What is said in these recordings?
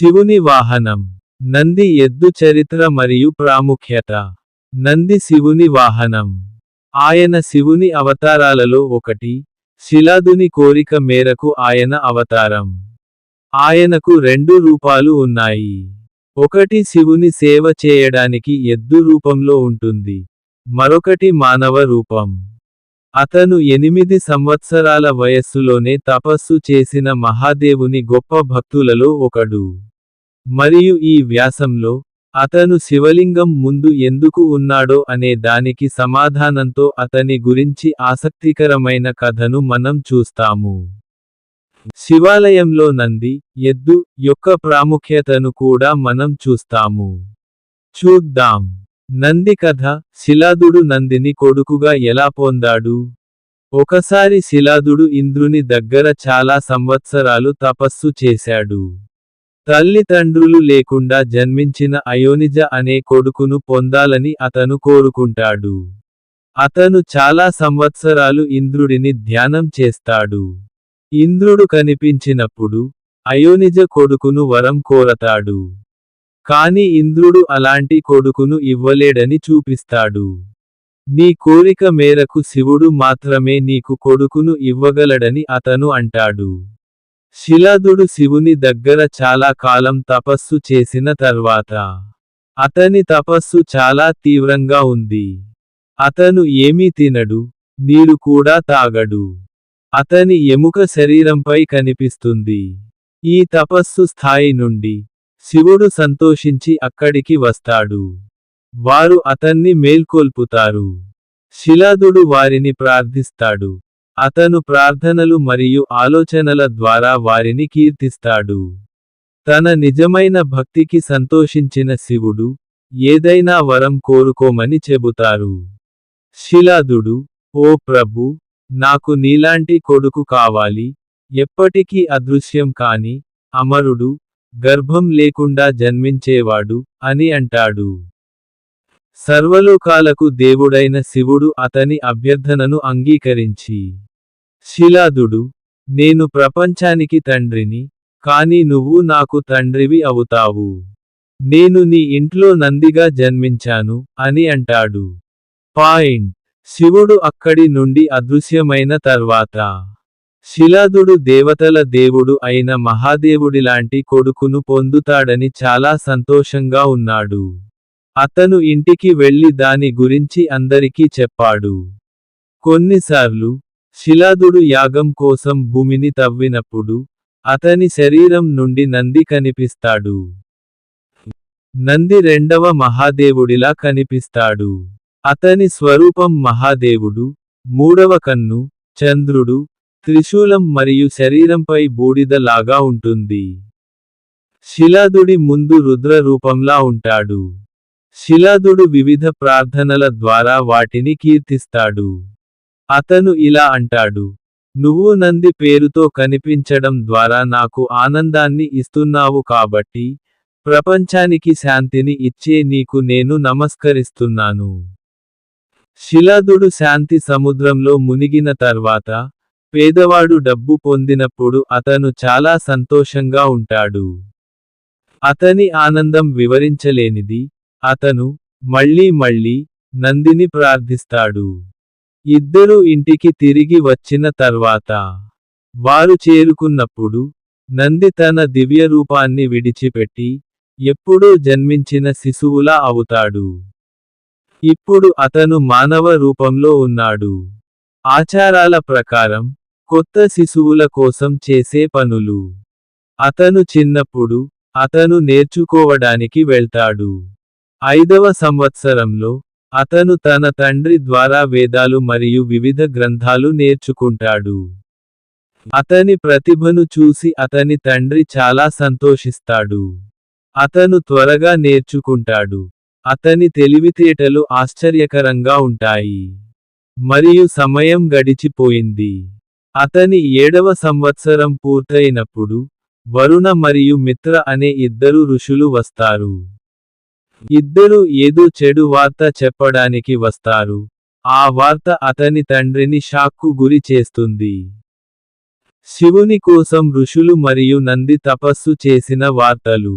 శివుని వాహనం. నంది ఎద్దు చరిత్ర మరియు ప్రాముఖ్యత. నంది శివుని వాహనం. ఆయన శివుని అవతారాలలో ఒకటి. శిలాదుని కోరిక మేరకు ఆయన అవతారం. ఆయనకు రెండు రూపాలు ఉన్నాయి. ఒకటి శివుని సేవ చేయడానికి ఎద్దు రూపంలో ఉంటుంది. మరొకటి మానవ రూపం. అతను ఎనిమిది సంవత్సరాల వయస్సులోనే తపస్సు చేసిన మహాదేవుని గొప్ప భక్తులలో ఒకడు. మరియు ఈ వ్యాసంలో అతను శివలింగం ముందు ఎందుకు ఉన్నాడో అనే దానికి సమాధానంతో అతని గురించి ఆసక్తికరమైన కథను మనం చూస్తాము. శివాలయంలో నంది ఎద్దు యొక్క ప్రాముఖ్యతను కూడా మనం చూస్తాము. చూద్దాం. నంది కథ శిలాదుడు నందిని కొడుకుగా ఎలా పొందాడు? ఒకసారి శిలాదుడు ఇంద్రుని దగ్గర చాలా సంవత్సరాలు తపస్సు చేశాడు. తల్లిదండ్రులు లేకుండా జన్మించిన అయోనిజ అనే కొడుకును పొందాలని అతను కోరుకుంటాడు. అతను చాలా సంవత్సరాలు ఇంద్రుడిని ధ్యానం చేస్తాడు. ఇంద్రుడు కనిపించినప్పుడు అయోనిజ కొడుకును వరం కోరతాడు. కాని ఇంద్రుడు అలాంటి కొడుకును ఇవ్వలేడని చూపిస్తాడు. నీ కోరిక మేరకు శివుడు మాత్రమే నీకు కొడుకును ఇవ్వగలడని అతను అంటాడు. శిలాదుడు శివుని దగ్గర చాలా కాలం తపస్సు చేసిన తర్వాత అతని తపస్సు చాలా తీవ్రంగా ఉంది. అతను ఏమీ తినడు నీరు కూడా తాగడు. అతని ఎముక శరీరంపై కనిపిస్తుంది. ఈ తపస్సు స్థాయి నుండి శివుడు సంతోషించి అక్కడికి వస్తాడు. వారు అతన్ని మేల్కొల్పుతారు. శిలాదుడు వారిని ప్రార్థిస్తాడు. అతను ప్రార్థనలు మరియు ఆలోచనల ద్వారా వారిని కీర్తిస్తాడు. తన నిజమైన భక్తికి సంతోషించిన శివుడు ఏదైనా వరం కోరుకోమని చెబుతారు. శిలాదుడు ఓ ప్రభు నాకు నీలాంటి కొడుకు కావాలి. ఎప్పటికీ అదృశ్యం కాని అమరుడు గర్భం లేకుండా జన్మించేవాడు అని అంటాడు. సర్వలోకాలకు దేవుడైన శివుడు అతని అభ్యర్థనను అంగీకరించి శిలాదుడు నేను ప్రపంచానికి తండ్రిని కాని నువ్వు నాకు తండ్రివి అవుతావు. నేను నీ ఇంట్లో నందిగా జన్మించాను అని అంటాడు. పాయింట్. శివుడు అక్కడి నుండి అదృశ్యమైన తర్వాత శిలాదుడు దేవతల దేవుడు అయిన మహాదేవుడిలాంటి కొడుకును పొందుతాడని చాలా సంతోషంగా ఉన్నాడు. అతను ఇంటికి వెళ్ళి దాని గురించి అందరికీ చెప్పాడు. కొన్నిసార్లు శిలాదుడు యాగం కోసం భూమిని తవ్వినప్పుడు అతని శరీరం నుండి నంది కనిపిస్తాడు. నంది రెండవ మహాదేవుడిలా కనిపిస్తాడు. అతని స్వరూపం మహాదేవుడు మూడవ కన్ను చంద్రుడు త్రిశూలం మరియు శరీరంపై బూడిద లాగా ఉంటుంది. శిలాదుడి ముందు రుద్ర రూపంలా ఉంటాడు. శిలాదుడు వివిధ ప్రార్థనల ద్వారా వాటిని కీర్తిస్తాడు. అతను ఇలా అంటాడు నువ్వు నంది పేరుతో కనిపించడం ద్వారా నాకు ఆనందాన్ని ఇస్తున్నావు కాబట్టి ప్రపంచానికి శాంతిని ఇచ్చే నీకు నేను నమస్కరిస్తున్నాను. శిలాదుడు శాంతి సముద్రంలో మునిగిన తర్వాత పేదవాడు డబ్బు పొందినప్పుడు అతను చాలా సంతోషంగా ఉంటాడు. అతని ఆనందం వివరించలేనిది అతను మళ్ళీ మళ్ళీ నందిని ప్రార్థిస్తాడు. ఇద్దరూ ఇంటికి తిరిగి వచ్చిన తర్వాత వారు చేరుకున్నప్పుడు నంది తన దివ్య రూపాన్ని విడిచిపెట్టి ఎప్పుడూ జన్మించిన శిశువులా అవుతాడు. ఇప్పుడు అతను మానవ రూపంలో ఉన్నాడు. ఆచారాల ప్రకారం కొత్త శిశువుల కోసం చేసే పనులు. అతను చిన్నప్పుడు అతను నేర్చుకోవడానికి వెళ్తాడు. ఐదవ సంవత్సరంలో అతను తన తండ్రి ద్వారా వేదాలు మరియు వివిధ గ్రంథాలు నేర్చుకుంటాడు. అతని ప్రతిభను చూసి అతని తండ్రి చాలా సంతోషిస్తాడు. అతను త్వరగా నేర్చుకుంటాడు. అతని తెలివితేటలు ఆశ్చర్యకరంగా ఉంటాయి. మరియు సమయం గడిచిపోయింది. అతని ఏడవ సంవత్సరం పూర్తయినప్పుడు వరుణ మరియు మిత్ర అనే ఇద్దరు ఋషులు వస్తారు. ఇద్దరు ఏదో చెడు వార్త చెప్పడానికి వస్తారు. ఆ వార్త అతని తండ్రిని షాక్కు గురి చేస్తుంది. శివుని కోసం ఋషులు మరియు నంది తపస్సు చేసిన వార్తలు.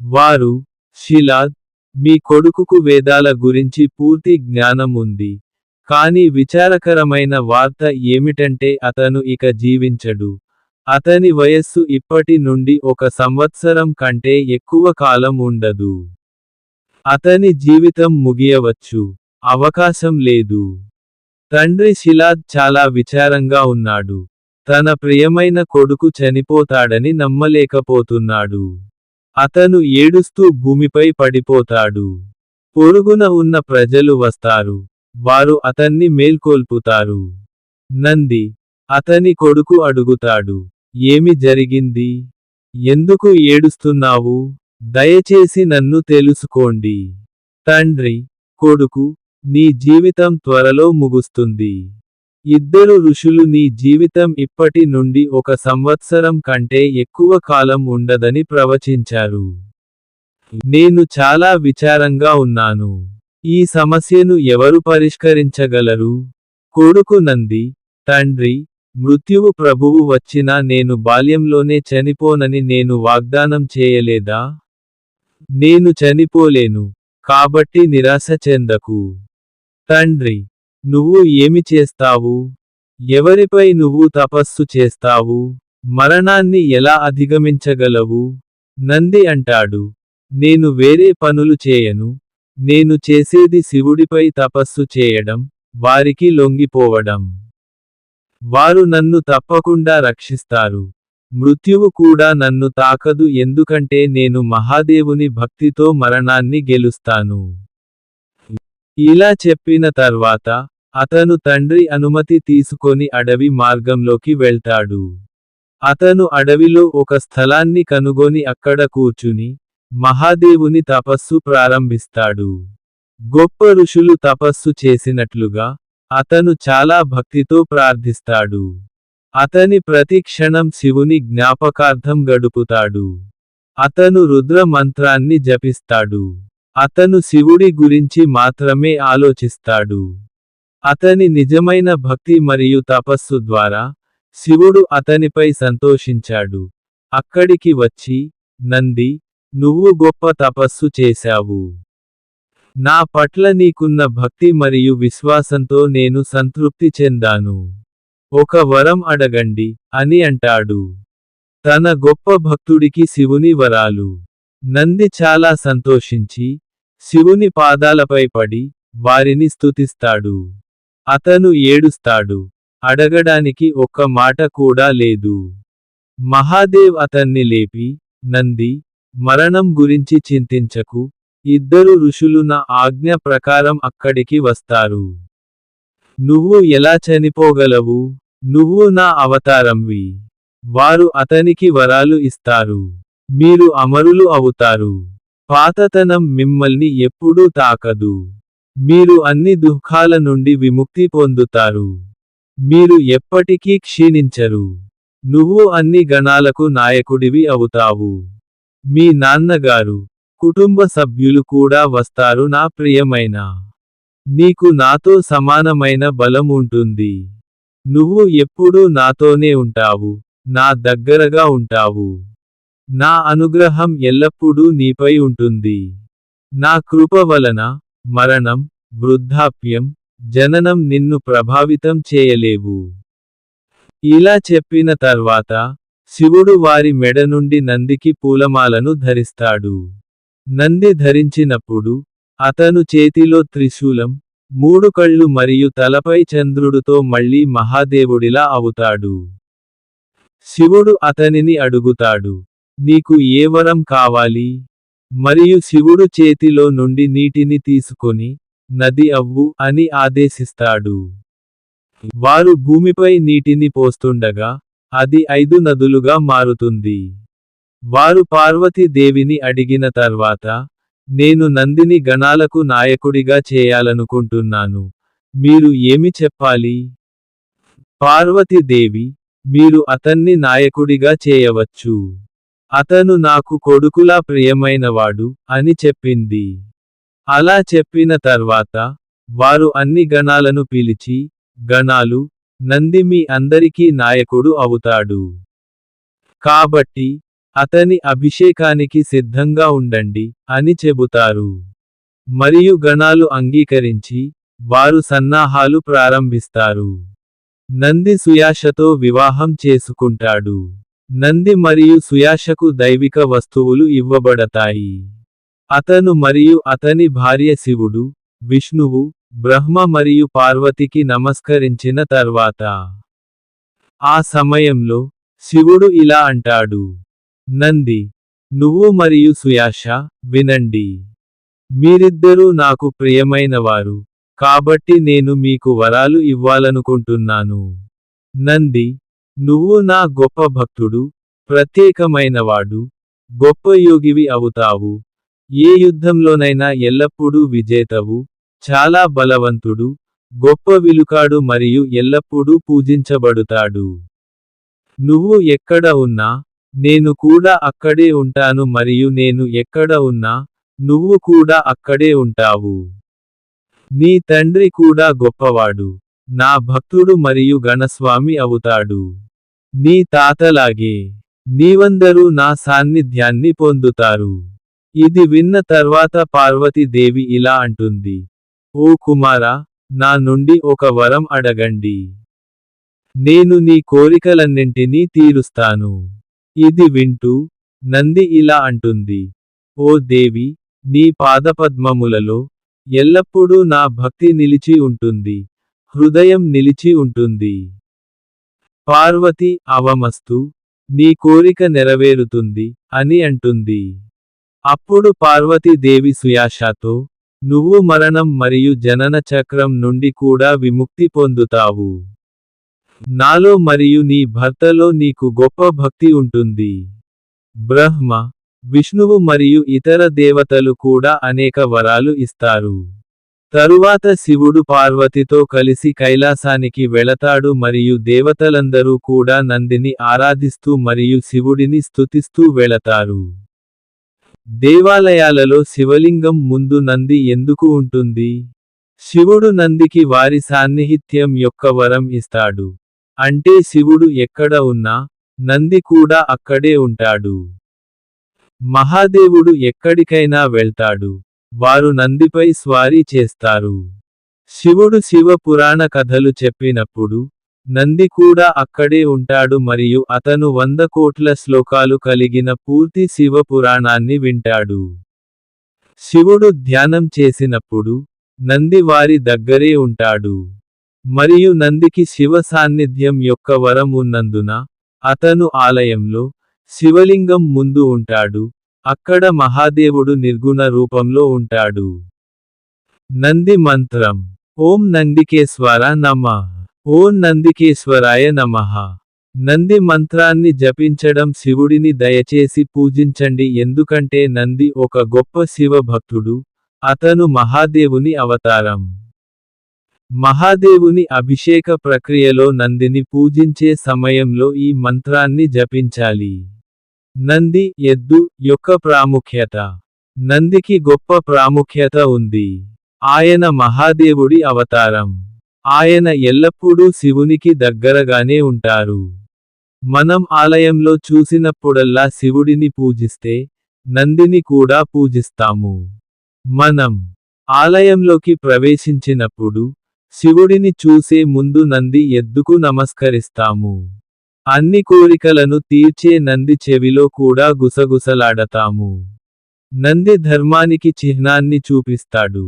వారు శిలాద్ మీ కొడుకుకు వేదాల గురించి పూర్తి జ్ఞానం ఉంది. కానీ విచారకరమైన వార్త ఏమిటంటే అతను ఇక జీవించడు. అతని వయస్సు ఇప్పటి నుండి ఒక సంవత్సరం కంటే ఎక్కువ కాలం ఉండదు. అతని జీవితం ముగియవచ్చు. అవకాశం లేదు. తండ్రి శిలాద్ చాలా విచారంగా ఉన్నాడు. తన ప్రియమైన కొడుకు చనిపోతాడని నమ్మలేకపోతున్నాడు. అతను ఏడుస్తూ భూమిపై పడిపోతాడు. పొరుగున ఉన్న ప్రజలు వస్తారు. వారు అతన్ని మేల్కొల్పుతారు. నంది అతని కొడుకు అడుగుతాడు. ఏమి జరిగింది? ఎందుకు ఏడుస్తున్నావు? దయచేసి నన్ను తెలుసుకోండి. తండ్రి కొడుకు నీ జీవితం త్వరలో ముగుస్తుంది. ఇద్దరు ఋషులు నీ జీవితం ఇప్పటి నుండి ఒక సంవత్సరం కంటే ఎక్కువ కాలం ఉండదని ప్రవచించారు. నేను చాలా విచారంగా ఉన్నాను. ఈ సమస్యను ఎవరు పరిష్కరించగలరు? కొడుకు నంది తండ్రి మృత్యువు ప్రభువు వచ్చినా నేను బాల్యంలోనే చనిపోనని నేను వాగ్దానం చేయలేదా? నేను చనిపోలేను కాబట్టి నిరాశ చెందకు. తండ్రి నువ్వు ఏమి చేస్తావు? ఎవరిపై నువ్వు తపస్సు చేస్తావు? మరణాన్ని ఎలా అధిగమించగలవు? నంది అంటాడు. నేను వేరే పనులు చేయను. నేను చేసేది శివుడిపై తపస్సు చేయడం వారికి లొంగిపోవడం. వారు నన్ను తప్పకుండా రక్షిస్తారు. మృత్యువు కూడా నన్ను తాకదు ఎందుకంటే నేను మహాదేవుని భక్తితో మరణాన్ని గెలుస్తాను. ఇలా చెప్పిన తర్వాత అతను తండ్రి అనుమతి తీసుకొని అడవి మార్గంలోకి వెళ్తాడు. అతను అడవిలో ఒక స్థలాన్ని కనుగొని అక్కడ కూర్చుని మహాదేవుని తపస్సు ప్రారంభిస్తాడు. గొప్ప ఋషులు తపస్సు చేసినట్లుగా అతను చాలా భక్తితో ప్రార్థిస్తాడు. అతని ప్రతి క్షణం శివుని జ్ఞాపకార్థం గడుపుతాడు. అతను రుద్ర మంత్రాన్ని జపిస్తాడు. అతను శివుడి గురించి మాత్రమే ఆలోచిస్తాడు. అతని నిజమైన భక్తి మరియు తపస్సు ద్వారా శివుడు అతనిపై సంతోషించాడు. అక్కడికి వచ్చి నంది నువ్వు గొప్ప తపస్సు చేశావు. నా పట్ల నీకున్న భక్తి మరియు విశ్వాసంతో నేను సంతృప్తి చెందాను. ఒక వరం అడగండి అని అంటాడు. తన గొప్ప భక్తుడికి శివుని వరాలు. నంది చాలా సంతోషించి శివుని పాదాలపై పడి వారిని స్తుతిస్తాడు. అతను ఏడుస్తాడు. అడగడానికి ఒక్క మాట కూడా లేదు. మహాదేవ్ అతన్ని లేపి నంది మరణం గురించి చింతించకు ఇద్దరు ఋషులు నా ఆజ్ఞ ప్రకారం అక్కడికి వస్తారు. నువ్వు ఎలా చనిపోగలవు? నువ్వు నా అవతారంవి. వారు అతనికి వరాలు ఇస్తారు. మీరు అమరులు అవుతారు. పాతతనం మిమ్మల్ని ఎప్పుడూ తాకదు. మీరు అన్ని దుఃఖాల నుండి విముక్తి పొందుతారు. మీరు ఎప్పటికీ క్షీణించరు. నువ్వు అన్ని గణాలకు నాయకుడివి అవుతావు. మీ నాన్నగారు కుటుంబ సభ్యులు కూడా వస్తారు నా ప్రియమైన. నీకు నాతో సమానమైన బలం ఉంటుంది. నువ్వు ఎప్పుడూ నాతోనే ఉంటావు. నా దగ్గరగా ఉంటావు. నా అనుగ్రహం ఎల్లప్పుడూ నీపై ఉంటుంది. నా కృప వలన మరణం వృద్ధాప్యం జననం నిన్ను ప్రభావితం చేయలేవు. ఇలా చెప్పిన తర్వాత శివుడు వారి మెడ నుండి నందికి పూలమాలను ధరిస్తాడు. నంది ధరించినప్పుడు అతను చేతిలో త్రిశూలం మూడు కళ్ళు మరియు తలపై చంద్రుడుతో మళ్ళీ మహాదేవుడిలా అవుతాడు. శివుడు అతనిని అడుగుతాడు నీకు ఏ వరం కావాలి మరియు శివుడు చేతిలో నుండి నీటిని తీసుకొని నది అవ్వు అని ఆదేశిస్తాడు. వారు భూమిపై నీటిని పోస్తుండగా అది ఐదు నదులుగా మారుతుంది. వారు పార్వతీదేవిని అడిగిన తర్వాత నేను నందిని గణాలకు నాయకుడిగా చేయాలనుకుంటున్నాను. మీరు ఏమి చెప్పాలి? పార్వతీదేవి మీరు అతన్ని నాయకుడిగా చేయవచ్చు. అతను నాకు కొడుకులా ప్రియమైనవాడు అని చెప్పింది. అలా చెప్పిన తర్వాత వారు అన్ని గణాలను పిలిచి గణాలు నంది మీ అందరికీ నాయకుడు అవుతాడు. కాబట్టి, అతని అభిషేకానికి సిద్ధంగా ఉండండి, అని చెబుతారు. మరియు గణాలు అంగీకరించి, వారు సన్నాహాలు ప్రారంభిస్తారు. నంది సుయాషతో వివాహం చేసుకుంటాడు. నంది మరియు సుయాషకు దైవిక వస్తువులు ఇవ్వబడతాయి. అతను మరియు అతని భార్య శివుడు, విష్ణువు, బ్రహ్మ మరియు పార్వతికి నమస్కరించిన తర్వాత. ఆ సమయంలో, శివుడు ఇలా అంటాడు. నంది! నువ్వు మరియు సుయాష, వినండి. మీరిద్దరూ నాకు ప్రియమైనవారు, కాబట్టి నేను మీకు వరాలు ఇవ్వాలనుకుంటున్నాను. నంది! నువ్వు నా గొప్ప భక్తుడు, ప్రత్యేకమైనవాడు, గొప్ప యోగివి అవుతావు. ఏ యుద్ధంలోనైనా ఎల్లప్పుడూ విజేతవు, చాలా బలవంతుడు, గొప్ప విలుకాడు మరియు ఎల్లప్పుడూ పూజించబడుతాడు. నువ్వు ఎక్కడ ఉన్నా, నేను కూడా అక్కడే ఉంటాను మరియు నేను ఎక్కడ ఉన్నా, నువ్వు కూడా అక్కడే ఉంటావు. నీ తండ్రి కూడా గొప్పవాడు, నా భక్తుడు మరియు గణస్వామి అవుతాడు. నీ తాతలాగే, నీవందరూ నా సాన్నిధ్యాన్ని పొందుతారు. ఇది విన్న తర్వాత పార్వతీదేవి ఇలా అంటుంది. ఓ కుమారా, నా నుండి ఒక వరం అడగండి. నేను నీ కోరికలన్నింటినీ తీరుస్తాను. ఇది వింటూ, నంది ఇలా అంటుంది. ఓ దేవి, నీ పాదపద్మములలో, ఎల్లప్పుడూ నా భక్తి నిలిచి ఉంటుంది, హృదయం నిలిచి ఉంటుంది. పార్వతి అవమస్తు, నీ కోరిక నెరవేరుతుంది, అని అంటుంది. అప్పుడు పార్వతీదేవి సుయాషాతో, నువ్వు మరణం మరియు జనన చక్రం నుండి కూడా విముక్తి పొందుతావు. నాలో మరియు నీ భర్తలో నీకు గొప్ప భక్తి ఉంటుంది. బ్రహ్మ, విష్ణువు మరియు ఇతర దేవతలు కూడా అనేక వరాలు ఇస్తారు. తరువాత శివుడు పార్వతితో కలిసి కైలాసానికి వెళతాడు మరియు దేవతలందరూ కూడా నందిని ఆరాధిస్తూ మరియు శివుడిని స్తుతిస్తూ వెళతారు. దేవాలయాలలో శివలింగం ముందు నంది ఎందుకు ఉంటుంది? శివుడు నందికి వారి సాన్నిహిత్యం యొక్క వరం ఇస్తాడు. అంటే శివుడు ఎక్కడ ఉన్నా, నంది కూడా అక్కడే ఉంటాడు. మహాదేవుడు ఎక్కడికైనా వెళ్తాడు. వారు నందిపై స్వారీ చేస్తారు. శివుడు శివ పురాణ కథలు చెప్పినప్పుడు, నంది కూడా అక్కడే ఉంటాడు మరియు అతను వంద కోట్ల శ్లోకాలు కలిగిన పూర్తి శివ పురాణాన్ని వింటాడు. శివుడు ధ్యానం చేసినప్పుడు, నంది వారి దగ్గరే ఉంటాడు. మరియు నందికి శివ సాన్నిధ్యం యొక్క వరం ఉన్నందున, అతను ఆలయంలో, శివలింగం ముందు ఉంటాడు, అక్కడ మహాదేవుడు నిర్గుణ రూపంలో ఉంటాడు. నంది మంత్రం ఓం నందికేశ్వర నమః ఓం నందికేశ్వరాయ నమః నంది మంత్రాన్ని జపించడం శివుడిని దయచేసి పూజించండి ఎందుకంటే నంది ఒక గొప్ప శివ భక్తుడు, అతను మహాదేవుని అవతారం. మహాదేవుని అభిషేక ప్రక్రియలో నందిని పూజించే సమయంలో ఈ మంత్రాన్ని జపించాలి. నంది ఎద్దు యొక్క ప్రాముఖ్యత నందికి గొప్ప ప్రాముఖ్యత ఉంది. ఆయన మహాదేవుడి అవతారం. ఆయన ఎల్లప్పుడూ శివునికి దగ్గరగానే ఉంటారు. మనం ఆలయంలో చూసినప్పుడల్లా శివుడిని పూజిస్తే, నందిని కూడా పూజిస్తాము. మనం ఆలయంలోకి ప్రవేశించినప్పుడు, శివుడిని చూసే ముందు నంది ఎద్దుకు నమస్కరిస్తాము. అన్ని కోరికలను తీర్చే నంది చెవిలో కూడా గుసగుసలాడతాము. నంది ధర్మానికి చిహ్నాన్ని చూపిస్తాడు.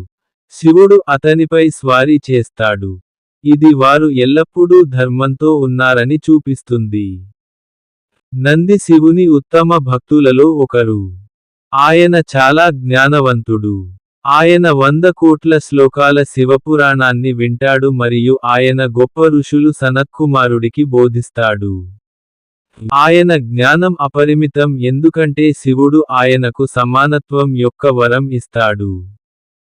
శివుడు అతనిపై స్వారీ చేస్తాడు. ఇది వారు ఎల్లప్పుడూ ధర్మంతో ఉన్నారని చూపిస్తుంది. నంది శివుని ఉత్తమ భక్తులలో ఒకరు. ఆయన చాలా జ్ఞానవంతుడు. ఆయన వంద కోట్ల శ్లోకాల శివపురాణాన్ని వింటాడు మరియు ఆయన గొప్ప ఋషులు సనత్కుమారుడికి బోధిస్తాడు. ఆయన జ్ఞానం అపరిమితం ఎందుకంటే శివుడు ఆయనకు సమానత్వం యొక్క వరం ఇస్తాడు.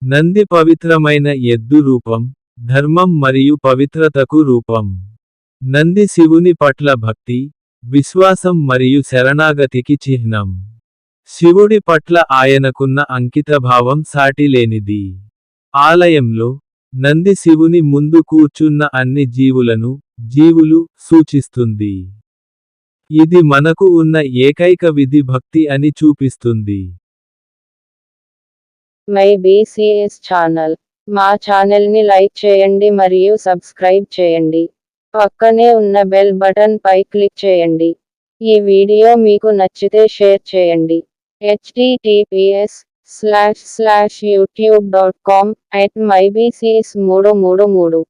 నంది పవిత్రమైన ఎద్దు రూపం, ధర్మం మరియు పవిత్రతకు రూపం. నంది శివుని పట్ల భక్తి, విశ్వాసం మరియు శరణాగతికి చిహ్నం. శివుడి పట్ల ఆయనకున్న అంకితభావం సాటిలేనిది. ఆలయంలో, నంది శివుని ముందు కూర్చున్న అన్ని జీవులను, జీవులు సూచిస్తుంది. ఇది మనకు ఉన్న ఏకైక విధి భక్తి అని చూపిస్తుంది. My BCS channel. మా ఛానల్ని లైక్ చేయండి మరియు సబ్స్క్రైబ్ చేయండి. పక్కనే ఉన్న బెల్ బటన్ పై క్లిక్ చేయండి. ఈ వీడియో మీకు నచ్చితే షేర్ చేయండి. HTTPS slash slash YouTube dot com at my BCS మూడు మూడు మూడు.